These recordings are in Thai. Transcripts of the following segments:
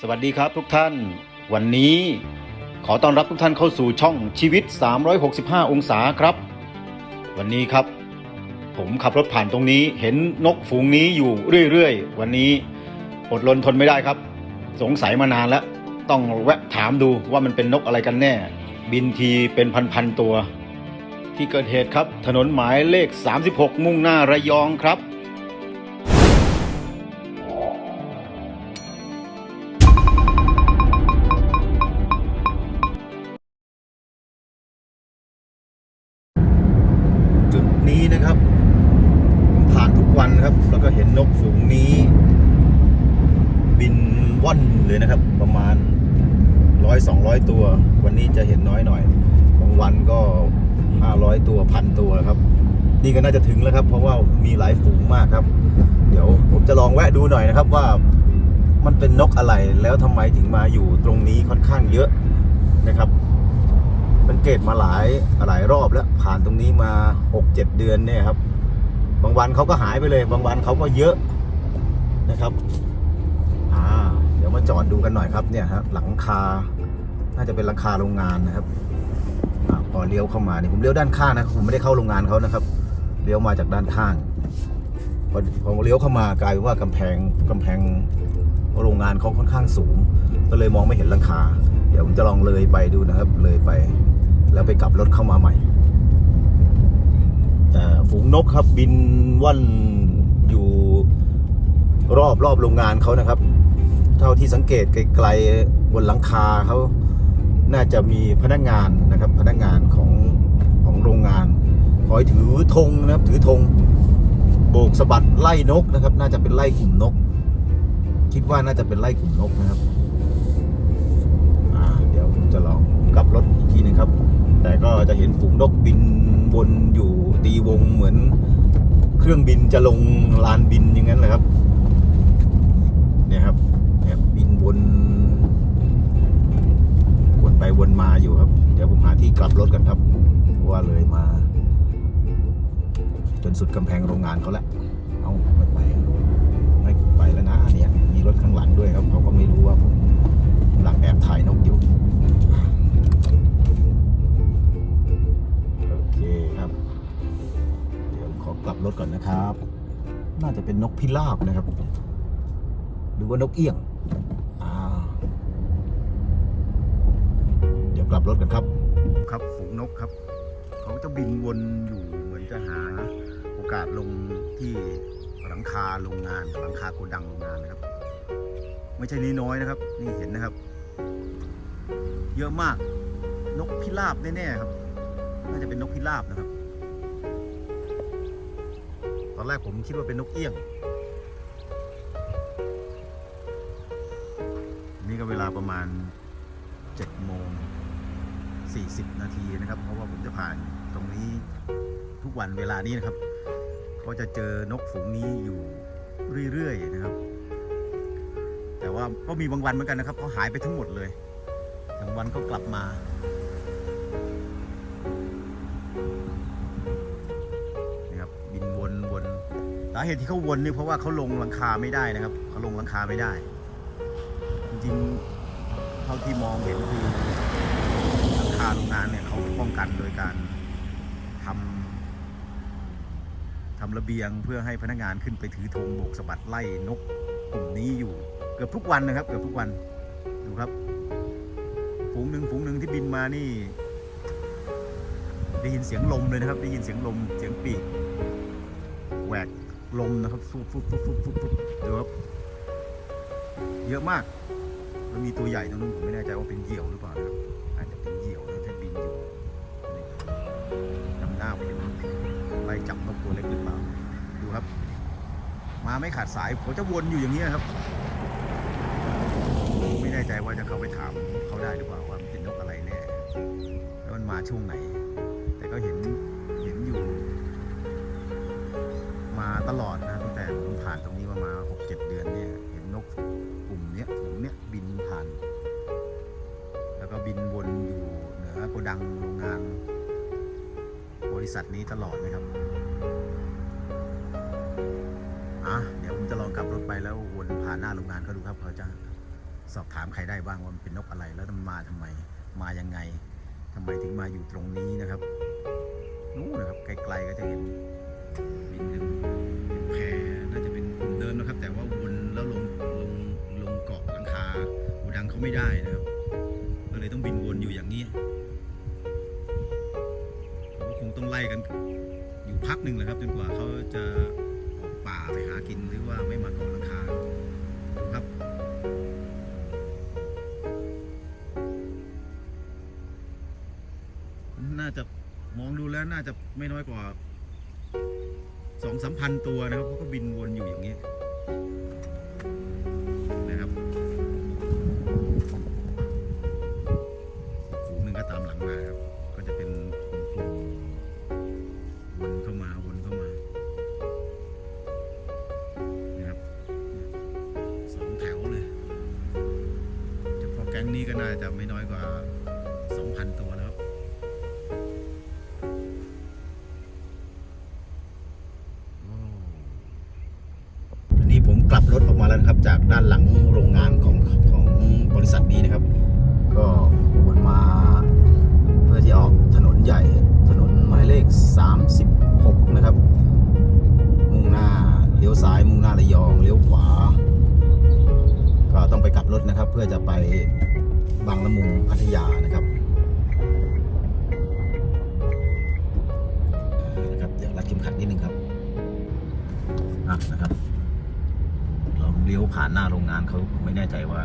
สวัสดีครับทุกท่าน วันนี้ขอต้อนรับทุกท่านเข้าสู่ช่องชีวิต 365 องศาครับ วันนี้ครับ ผมขับรถผ่านตรงนี้ เห็นนกฝูงนี้อยู่เรื่อยๆ วันนี้อดรนทนไม่ได้ครับ สงสัยมานานแล้ว ต้องแวะถามดูว่ามันเป็นนกอะไรกันแน่ บินทีเป็นพันๆตัว ที่เกิดเหตุครับ ถนนหมายเลข 36 มุ่งหน้าระยองครับ เลยนะครับ ประมาณร้อยสองร้อยตัว วันนี้จะเห็นน้อยหน่อยบางวันก็ห้าร้อยตัวพันตัวครับ นี่ก็น่าจะถึงแล้วครับ เพราะว่ามีหลายฝูงมากครับ เดี๋ยวผมจะลองแวะดูหน่อยนะครับว่ามันเป็นนกอะไรแล้วทำไมถึงมาอยู่ตรงนี้ค่อนข้างเยอะนะครับสังเกตมาหลายหลายรอบแล้วผ่านตรงนี้มา 6 7 เดือนเนี่ยครับ บางวันเขาก็หายไปเลย บางวันเขาก็เยอะนะครับ มาจอดดูกันหน่อยครับเนี่ยฮะหลังคา น่าจะเป็นหลังคาโรงงานนะครับอพอเลี้ยวเข้ามาเนี่ยผมเลี้ยวด้านข้างนะผมไม่ได้เข้าโรงงานเขานะครับเลี้ยวมาจากด้านข้างพอพอเลี้ยวเข้ามากลายเป็นว่ากำแพงกำแพงโรงงานเขาค่อนข้างสูง ก็เลยมองไม่เห็นหลังคา เดี๋ยวผมจะลองเลยไปดูนะครับ เลยไป แล้วไปกลับรถเข้ามาใหม่ฝูงนกครับบินว่อนอยู่รอบรอบโรงงานเขานะครับ เท่าที่สังเกตไกลๆบนหลังคาเขาน่าจะมีพนักงานนะครับ พนักงานของของโรงงานคอยถือธงนะครับถือธงโบกสะบัดไล่นกนะครับ น่าจะเป็นไล่กลุ่มนก คิดว่าน่าจะเป็นไล่กลุ่มนกนะครับเดี๋ยวผมจะลองกลับรถอีกทีนึงครับ แต่ก็จะเห็นฝูงนกบินวนอยู่ตีวงเหมือน เครื่องบินจะลงลานบินอย่างนั้นนะครับ สุดกำแพงโรงงานเขาแล้วเอาไม่ไปไม่ไปแล้วนะเนี่ยมีรถข้างหลังด้วยครับเขาก็ไม่รู้ว่าผมกำลังแอบถ่ายนกอยู่โอเคครับ เดี๋ยวขอกลับรถก่อนนะครับ น่าจะเป็นนกพิราบนะครับ หรือว่านกเอี้ยงเดี๋ยวกลับรถกันครับ ครับฝูงนกครับ เขาจะบินวนอยู่เหมือนจะหา อกาสลงที่หลังคาโรงงานหลังคาโกดังโรงงานนะครับ ไม่ใช่น้อยๆนะครับ นี่เห็นนะครับ เยอะมากนกพิราบแน่ๆครับน่าจะเป็นนกพิราบนะครับ ตอนแรกผมคิดว่าเป็นนกเอี้ยง นี่ก็เวลาประมาณ7โมง40 นาทีนะครับ เพราะว่าผมจะผ่านตรงนี้ ทุกวันเวลานี้นะครับ ก็จะเจอนกฝูงนี้อยู่เรื่อยๆนะครับ แต่ว่าก็มีบางวันเหมือนกันนะครับเขาหายไปทั้งหมดเลยบางวันก็กลับมานะครับบินวนวนสาเหตุที่เขาวนนี่เพราะว่าเขาลงลังคาไม่ได้นะครับเขาลงลังคาไม่ได้ จริงๆเท่าที่มองเห็นคือลังคาโรงงานเนี่ยเขาป้องกันโดยการทำ ทำระเบียงเพื่อให้พนักงานขึ้นไปถือธงโบกสะบัดไล่นกกลุ่มนี้อยู่ เกือบทุกวันนะครับเกือบทุกวันดูครับ ฝูงหนึ่งฝูงหนึ่งที่บินมานี่ ได้ยินเสียงลมเลยนะครับ ได้ยินเสียงลมเสียงปีกแหวกลมนะครับฟุบฟุบฟุบฟุบฟุบฟุบดูครับเยอะมากแล้วมีตัวใหญ่ตรงนู้นผมไม่แน่ใจว่าเป็นเหยี่ยวหรือเปล่านะครับ ตัวเล็กหรือเปล่าดูครับ มาไม่ขาดสายผมจะวนอยู่อย่างนี้ครับ ไม่แน่ใจว่าจะเข้าไปถามเขาได้หรือเปล่าว่าเป็นนกอะไรแน่แล้วมันมาช่วงไหน แต่ก็เห็นเห็นอยู่ มาตลอดนะตั้งแต่ผมผ่านตรงนี้มามาหกเจ็ดเดือนเนี่ยเห็นนกกลุ่มเนี้ยฝูงเนี้ยบินผ่าน แล้วก็บินวนอยู่เหนือโกดังโรงงานบริษัทนี้ตลอดนะครับ หน้าโรงงานเขาดูครับเขาจะสอบถามใครได้บ้างว่ามันเป็นนกอะไรแล้วมันมาทำไมมายังไงทำไมถึงมาอยู่ตรงนี้นะครับนู้นนะครับไกลๆก็จะเห็นบินขึ้นเป็นแพน่าจะเป็นเดิมนะครับ แต่ว่าวนแล้วลงลงลงเกาะหลังคาหูดังเขาไม่ได้นะครับ ก็เลยต้องบินวนอยู่อย่างนี้ก็คงต้องไล่กันอยู่พักหนึ่งแหละครับ จนกว่าเขาจะออกป่าไปหากินหรือว่าไม่มาเกาะหลังคา จะมองดูแล้วน่าจะไม่น้อยกว่าสองสามพันตัวนะครับเขาก็บินวนอยู่อย่างนี้นะครับฝูงหนึ่งก็ตามหลังมาครับ ก็จะเป็นกลุ่มวนเข้ามาวนเข้ามานะครับสองแถวเลยเฉพาะแก๊งนี้ก็น่าจะไม่น้อยกว่าสองพันตัวแล้ว ด้านหลังโรงงานของของบริษัทนี้นะครับ ก็วนมาเพื่อที่ออกถนนใหญ่ถนนหมายเลข 36 นะครับ มุ่งหน้าเลี้ยวซ้าย มุ่งหน้าระยองเลี้ยวขวา ก็ต้องไปกลับรถนะครับ เพื่อจะไปบางละมุงพัทยานะครับนะครับ เดี๋ยวรัดเข็มขัดนิดนึงครับอะนะครับ เลี้ยวผ่านหน้าโรงงานเขาไม่แน่ใจว่า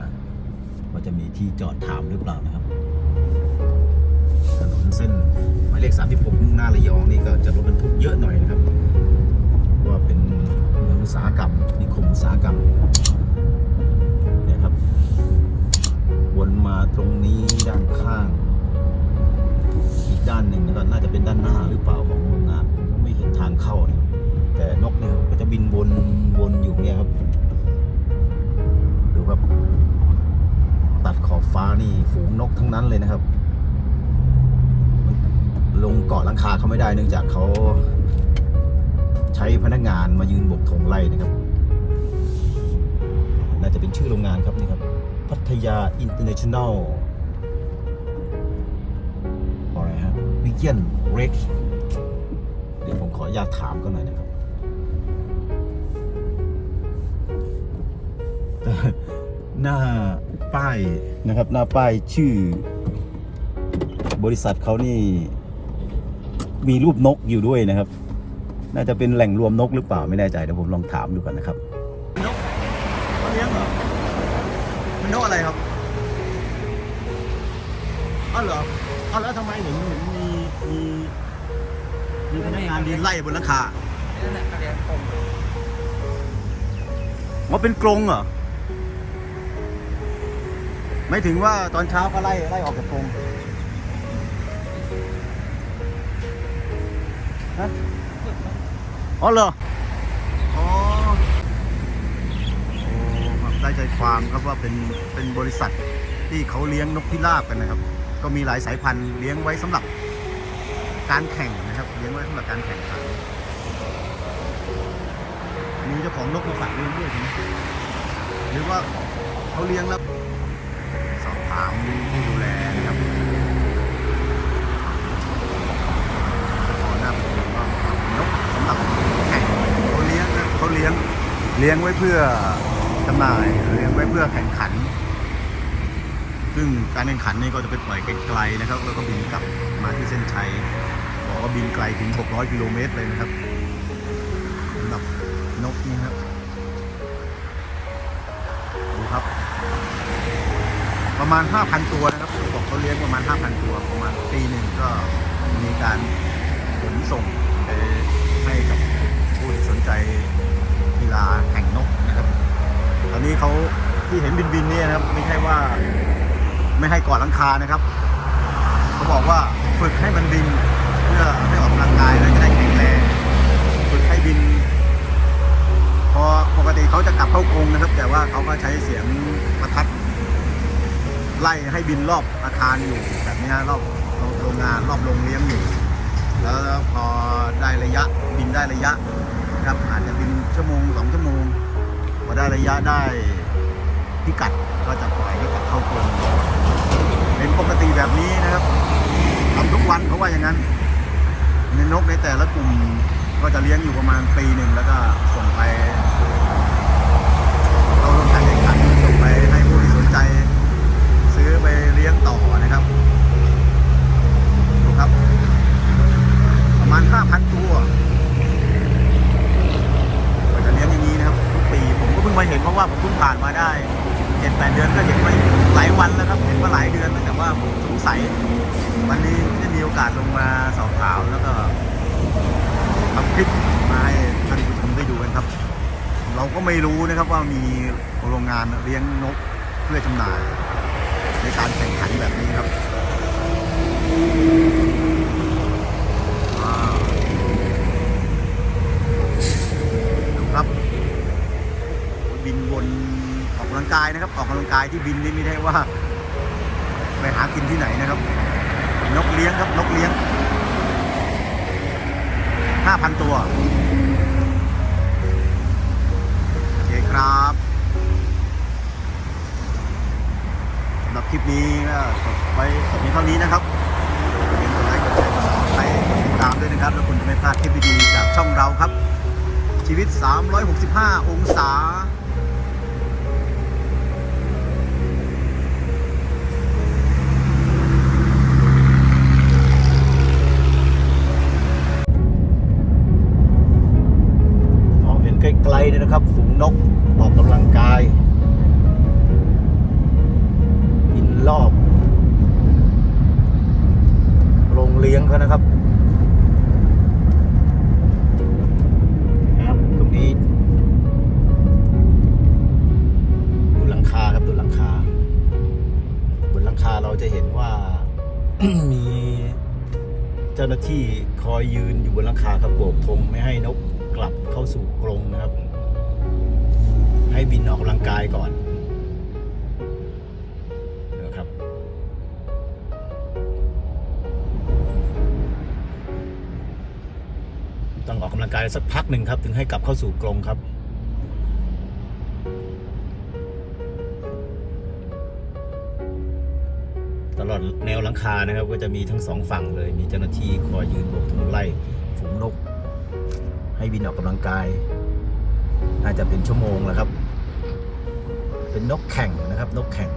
ว่าจะมีที่จอดถามหรือเปล่านะครับ ถนนเส้นหมายเลข36มุ่งหน้าระยองนี่ก็จะรถบรรทุกเยอะหน่อยนะครับ ว่าเป็นเมืองอุตสาหกรรมนิคมอุตสาหกรรมเนี่ยครับ วนมาตรงนี้ด้านข้าง อีกด้านหนึ่งนะครับน่าจะเป็นด้านหน้าหรือเปล่าของโรงงานไม่เห็นทางเข้านะแต่นกเนี่ยก็จะบินวนวนอยู่เนี่ยครับ ตัดขอบฟ้านี่ฝูงนกทั้งนั้นเลยนะครับ ลงเกาะลังคาเขาไม่ได้เนื่องจากเขาใช้พนักงานมายืนบกธงไล่นะครับ น่าจะเป็นชื่อโรงงานครับนี่ครับ พัทยาอินเตอร์เนชั่นแนลอะไรฮะวิเกียนเร็กเดี๋ยวผมขออนุญาตถามกันหน่อยนะครับหน้า ป้ายนะครับ หน้าป้ายชื่อ บริษัทเขานี่ มีรูปนกอยู่ด้วยนะครับ น่าจะเป็นแหล่งรวมนกหรือเปล่าไม่แน่ใจเดี๋ยวผมลองถามดูก่อนนะครับนกเขาเลี้ยงเหรอมันนกอะไรครับอ้าวเหรออ้าวแล้วทำไมเห็นเห็นมีมีมีพนักงานดินไล่บนหลังคานั่นแหละกระเรียนผมว่าเป็นกรงเหรอ ไม่ถึงว่าตอนเช้าก็ไล่ไล่ออกจากกรงฮะอ๋อเหรออ๋อโอ้ครับได้ใจความครับว่าเป็นเป็นบริษัทที่เขาเลี้ยงนกพิราบกันนะครับ ก็มีหลายสายพันธุ์เลี้ยงไว้สำหรับการแข่งนะครับ เลี้ยงไว้สำหรับการแข่งขันมีเจ้าของนกมาฝากเลี้ยงด้วยใช่ไหมหรือว่าเขาเลี้ยงแล้วามผู้ดูแลนะครับพอหน้าประตูก็นกสำหรับแข่งเขาเลี้ยงนะเขาเลี้ยงเลี้ยงไว้เพื่อจำหน่ายเลี้ยงไว้เพื่อแข่งขัน ซึ่งการแข่งขันนี่ก็จะไปปล่อยไกลๆนะครับ แล้วก็บินกลับมาที่เส้นชัยบอกว่าบินไกลถึง 600 กิโลเมตรเลยนะครับสำหรับนกนี่ครับดูครับ ประมาณ 5,000 ตัวนะครับบอกเขาเลี้ยงประมาณ 5,000 ตัวประมาณปีหนึ่งก็มีการขนส่งไปให้กับผู้ที่สนใจกีฬาแข่งนกนะครับ ตอนนี้เขาที่เห็นบินบินเนี่ยนะครับ ไม่ใช่ว่าไม่ให้ก่อหลังคานะครับเขาบอกว่าฝึกให้มันบินเพื่อให้ออกกำลังกายแล้วจะได้แข็งแรงฝึกให้บิน พอปกติเขาจะกลับเข้ากรงนะครับ แต่ว่าเขาก็ใช้เสียง ไล่ให้บินรอบอาคารอยู่แบบนี้รอบโรงงานรอบโรงเลี้ยงอยู่แล้วพอได้ระยะบินได้ระยะนะครับอาจจะบินชั่วโมงสองชั่วโมงพอได้ระยะได้พิกัดก็จะปล่อยให้กลับเข้ากรงเป็นปกติแบบนี้นะครับทำทุกวันเขาะว่าอย่างนั้นในนกในแต่ละกลุ่มก็จะเลี้ยงอยู่ประมาณปีหนึ่งแล้วก็ส่งไปเข้าร่วมการแข่งขันส่งไปให้ผู้ที่สนใจ ซื้อไปเลี้ยง ต่อนะครับดูครับ ประมาณ 5,000 ตัวก็จะเลี้ยงอย่างนี้นะครับทุกปีผมก็เพิ่งมาเห็นเพราะว่าผมเพิ่งผ่านมาได้เจ็ดแปดเดือนก็เห็นมาหลายวันแล้วครับเห็นมาหลายเดือนแล้วแต่ว่าผมสงสัยวันนี้ได้มีโอกาสลงมาสอบถามแล้วก็ทำคลิปมาให้ท่านผู้ชมได้ดูกันครับ เราก็ไม่รู้นะครับว่ามีโรงงานเลี้ยงนกเพื่อจำหน่าย ในการแข่งขันแบบนี้ครับครับบินวนออกกำลังกายนะครับ ออกกำลังกายที่บินนี่ไม่ได้ว่า ไปหากินที่ไหนนะครับ นกเลี้ยงครับ นกเลี้ยง5,000 ตัว โอเคครับ สำหรับคลิปนี้ก็จบไปสำหรับเท่านี้นะครับอย่าลืมกดไลค์กดแชร์กดซับสไครต์กดติดตามด้วยนะครับ แล้วคุณจะไม่พลาดคลิปดีๆจากช่องเราครับ ชีวิต 365 องศามองเห็นไกลๆเลยนะครับ ฝูงนกออก อยู่บนหลังคาครับโบกธงไม่ให้นกกลับเข้าสู่กรงนะครับ ให้บินออกกำลังกายก่อนนะครับต้องออกกำลังกายสักพักหนึ่งครับ ถึงให้กลับเข้าสู่กรงครับ ลอดแนวหลังคานะครับ ก็จะมีทั้งสองฝั่งเลย มีเจ้าหน้าที่คอยยืนบกธงไล่ฝูงนก ให้บินออกกำลังกาย น่าจะเป็นชั่วโมงแล้วครับ เป็นนกแข่งนะครับ นกแข่ง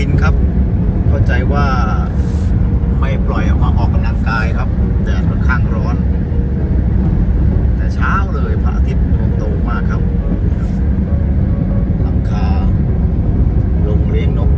บินครับ เข้าใจว่าไม่ปล่อยออกมาออกกำลังกายครับแดดค่อนข้างร้อน แต่เช้าเลยพระอาทิตย์ดวงโตมากครับหลังคาลงเลี้ยงนก